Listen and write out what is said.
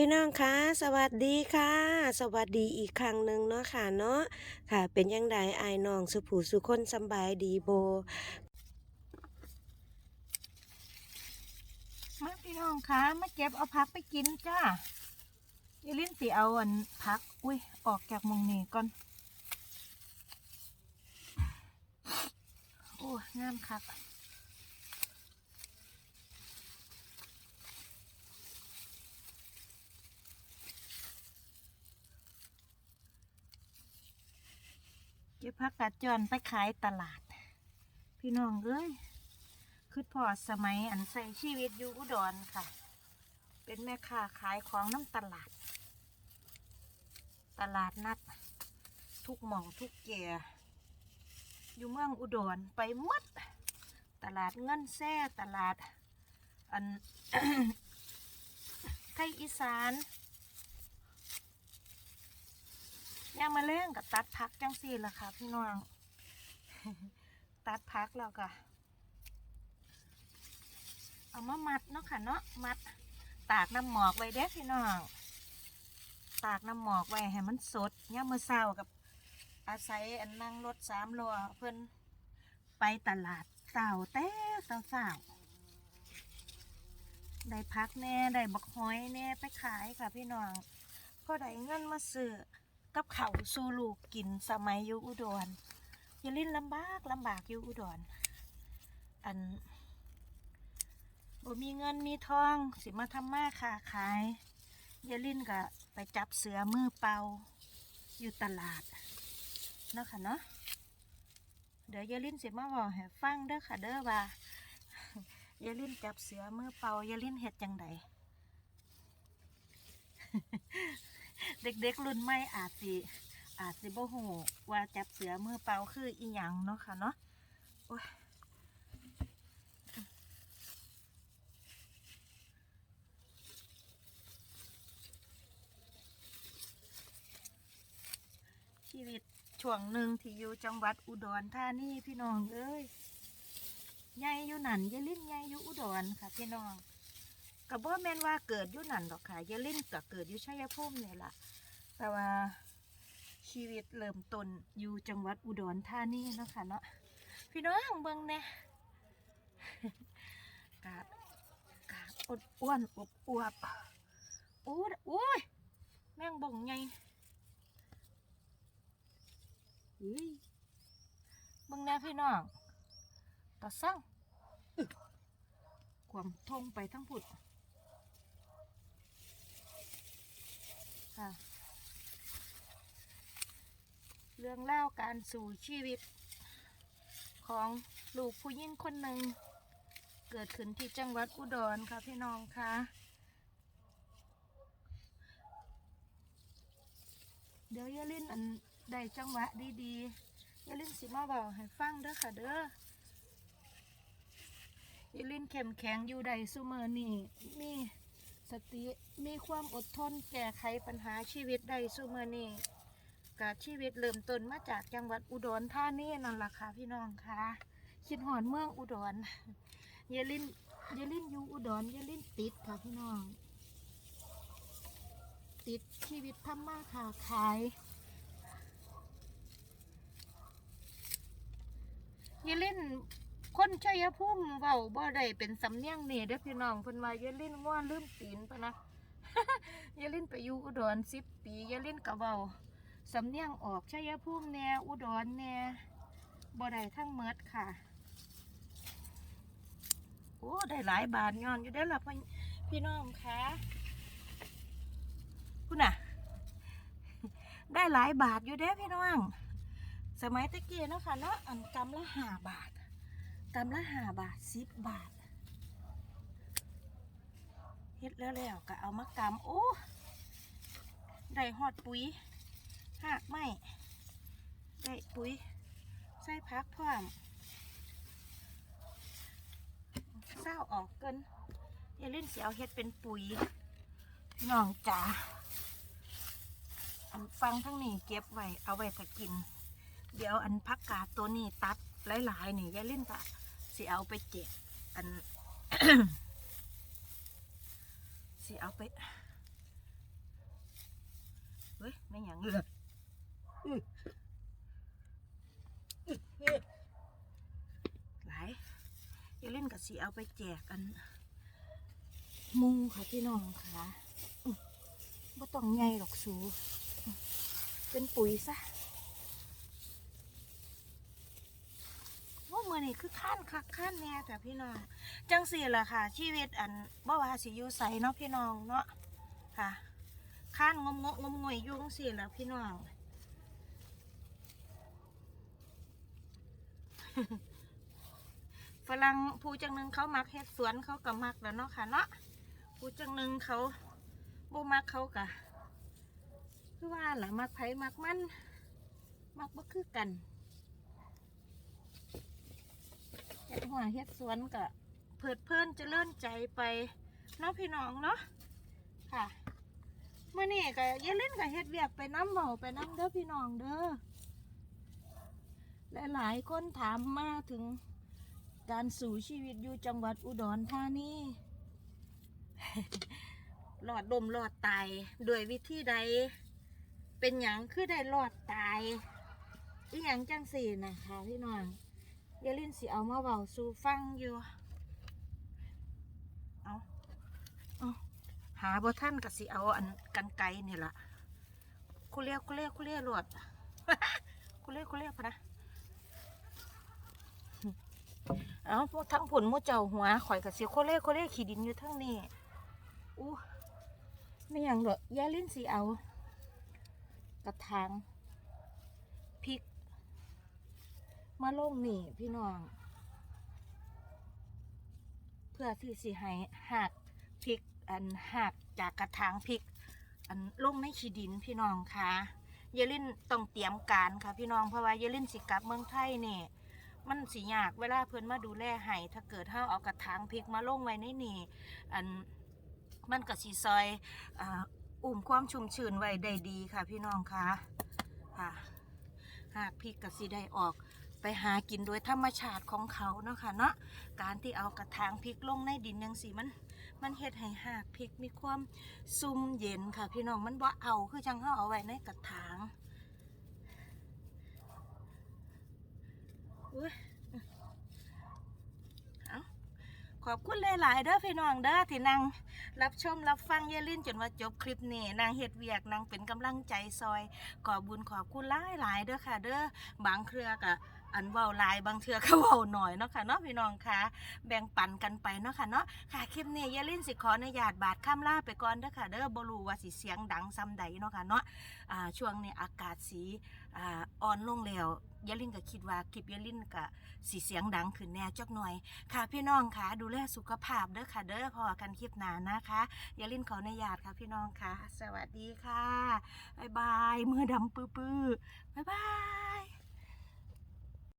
พี่น้องคะสวัสดีค่ะ สวัสดีอีกครั้งหนึ่งเนาะค่ะเนาะค่ะ เป็นยังไงไอ้น้องสุผูสุคนสบายดีโบมาพี่น้องคะมาเก็บเอาพักไปกินจ้าอย่าลิ้นสิเอาอันพัก อุ้ยออกจากมงนี้ก่อนโอ้งามคัก เก็บพักกัดจอนไปขายตลาด พี่น้องเอ้ยคือพอสมัยอันใส่ชีวิตอยู่อุดรค่ะ เป็นแม่ค้าขายของน้ำตลาด ตลาดนัด ทุกหม่องทุกเกียอยู่เมืองอุดรไปมด ตลาดเงินแซ่ตลาด อันไทยอีสาน ย่างมาเล่งกับตัดพักจังสี่ละค่ะ พี่น้อง ตัดพักแล้วก็เอามามัดเนาะค่ะเนาะมัด ตากน้ำหมอกไว้เด้พี่น้อง ตากน้ำหมอกไว้ให้มันสดย่ามมือเศร้ากับ อาศัยอันนั่งรถสามล้อเพิ่นไปตลาดเต่าแต่เต่าสาวได้พักแน่ได้บักหอยแน่ไปขายค่ะพี่น้องก็ได้เงินมาซื้อ กับเขาสู่ลูกกินสมัยอยู่อุดรอย่าลิ้นลำบากลำบากอยู่อุดรอันบ่มีเงินมีทองสิมาทำมาค้าขายยายลินก็ไปจับเสือมือเปล่าอยู่ตลาดเนาะค่ะเนาะเดี๋ยวยายลินสิมาบอกให้ฟังเด้อค่ะเด้อว่ายายลินจับเสือมือเปล่ายายลินเฮ็ดจังใด เด็กๆรุ่นใหม่อาจสิอาจสิบ่ฮู้ว่าจับเสือมือเปล่าคืออีหยังเนาะค่ะเนาะโอ้ยชีวิตช่วงหนึ่งที่อยู่จังหวัดอุดรธานีพี่น้องเอ้ยยายอยู่นั่นยายลิ้นยายอยู่อุดรค่ะพี่น้อง ก็บ่แม่นว่าเกิดอยู่นั่นดอกค่ะยายลิ้นก็เกิดอยู่ชัยภูมินี่ล่ะแต่ว่าชีวิตเริ่มต้นอยู่จังหวัดอุดรธานีเนาะค่ะเนาะพี่น้องเบิ่งแน่กาดกาดอดอ้วนอบอวบโอ้ยโอ้ยแม่งบ่งไงเฮ้ยเบิ่งแน่พี่น้องต่อสั่งความทงไปทั้งผุดค่ะ เรื่องเล่าการสู่ชีวิต ของลูกผู้หญิงคนหนึ่ง เกิดขึ้นที่จังหวัดอุดรค่ะพี่น้องค่ะเดี๋ยวยาลินอันได้จังหวะดีๆยาลินสิมาบอกให้ฟังเด้อค่ะเด้อยาลินเข้มแข็งอยู่ใดซุเมอร์นี่มีสติมีความอดทนแก้ไขปัญหาชีวิตได้ซุเมอร์นี่ กะชีวิตเริ่มต้นมาจากจังหวัดอุดรธานีนั่นแหละค่ะพี่น้องค่ะคิดหอนเมืองอุดรอย่าลิ้นอย่าลิ้นอยู่อุดรอย่าลิ้นติดค่ะพี่น้อง ติดชีวิตทำมาค้าขายอยาเล่นคนชัยภูมิเว้าบ่ได้เป็นสำเนียงนี่เด้อพี่น้องเพิ่นว่าอยาเล่นว่าลืมตีนปะนะอยาเล่นไปอยู่อุดรสิบปีอยาเล่นก็เว้า สำเนียงออกชัยภูมิแน่อุดรแน่บ่ได้ทั้งเมดค่ะ โอ้ได้หลายบาทย้อนอยู่ได้อล่ะพี่พี่น้องคะคุณน่ะ ได้หลายบาทอยู่เด้อพี่น้อง สมัยตะเกี้เนาะค่ะเนาะอันกำละห้าบาทกำละห้าบาทสิบบาทเฮ็ดแล้วแล้วก็เอามากำโอ้ได้หอดปุ๋ย หากไม่ได้ปุ๋ยใส่พักพร้อมเศร้าออกเกินอย่าเล่นเสียเอาเฮ็ดเป็นปุ๋ยพี่น้องจ๋าอันฟังทั้งนี้เก็บไว้เอาไว้ถ้ากิน เดี๋ยวอันพักกาดตัวนี้ตัดหลายๆนี่ยาลินปะสิเอาไปเจ็บอันสิเอาไปเฮ้ยไม่หยังเลยอื้ ออื้ออื้อหลายเลินกับสีเอาไปแจกอันมูค่ะพี่น้องค่ะอื้อบ่ต้องใหญ่หรอกสูเป็นปุ๋ยซะว่ามือนี่คือขั้นคักขั้นแน่แต่พี่น้อง จังสี่ล่ะค่ะ ชีวิตอันบ่ว่าสิอยู่ใสเนาะพี่น้องเนาะค่ะขั้นงมงงมงวยยุ่งสี่ล่ะพี่น้อง ฝรั่งผู้จังหนึ่งเขามักเฮ็ดสวนเขาก็มักแล้วเนาะค่ะเนาะผู้จังหนึ่งเขาบ่มักเขากะคือว่าล่ะมักไผมักมันมักบ่คือกันเฮ็ดหัวเฮ็ดสวนกะเพิดเพลินเจะเลื่อนใจไปเนาะพี่น้องเนาะค่ะเมื่อนี้ก็ย่าเล่นกับเฮ็ดเวียกไปน้ำเบาไปน้ำเด้อพี่น้องเด้อ หลายคนถามมาถึงการสู่ชีวิตอยู่จังหวัดอุดรธานีหลอดดมหลอดตายโดวยวิธีใด เป็นหยังคือได้หลอดตายอีหยังจังสี่นะคะพี่น้องอยาลินสิเอามาเบาสู่ฟังอยู่ เอาเอาหาบ่ท่านก็สิเอาอันกันไกลนี่ล่ะคุเลียคุเลียคุเลียหลอดคุเลียคุเลียพนะ เอาพวกทั้งผลมดเจ้าหัวข่อยกับเสียโคเล่โคเล่ขี่ดินอยู่ทั้งนี้อู้ไม่อย่างหรอกยาลิ้นสีเอา กระถางพริก มาลงนี่พี่น้อง เพื่อที่สิให้หักพริกอันหักจากกระถางพริก อันลงในขี้ดินพี่น้องค่ะยาลินต้องเตรียมการค่ะพี่น้องเพราะว่ายาลินสิกลับเมืองไทยเนี่ย มันสิยากเวลาเพิ่นมาดูแลให้ถ้าเกิดเฮาเอากระถางพริกมาลงไว้ในนี่อันมันก็สิซอยอ,อุ่มความชุ่มชื้นไว้ได้ดีค่ะ พี่น้องคะค่ะหากพริกก็สิได้ออกไปหากินโดยธรรมชาติของเขาเนาะค่ะเนาะการที่เอากระถางพริกลงในดินยังสิมัน มันเฮ็ดให้หากพริกมีความซุ่มเย็นค่ะ พี่น้องมันบ่เอาคือจังเฮาเอาไว้ในกระถาง ขอบคุณหลาย ๆ เด้อพี่น้องเด้อที่นั่งรับชมรับฟังเยลินจนว่าจบคลิปนี้นางเฮ็ดเวียกนางเป็นกำลังใจซอยขอบุญขอบคุณหลายหลาย ๆ เด้อค่ะ เด้อบางเครือกะอันเว้าลายบางเทือก็เว้าหน่อยเนาะค่ะเนาะพี่น้องค่ะ แบ่งปันกันไปเนาะค่ะเนาะค่ะคลิปนี้เยลินสิขออนุญาตบาดข้ามลาไปก่อนเด้อค่ะเด้อบ่รู้ว่าสิเสียงดังซ้ำใดเนาะค่ะเนาะอ่าช่วงนี้อากาศสีอ่าอ่อนลงแล้ว ยาลินก็คิดว่าคลิปยาลินก็สีเสียงดังขึ้นแน่จักหน่อย ค่ะพี่น้องค่ะดูแลสุขภาพเด้อค่ะ เด้อพอกันคลิปหนานะคะยาลินขอในญาตค่ะพี่น้องค่ะ สวัสดีค่ะ บ๊ายบายมือดำปื้อๆบ๊ายบาย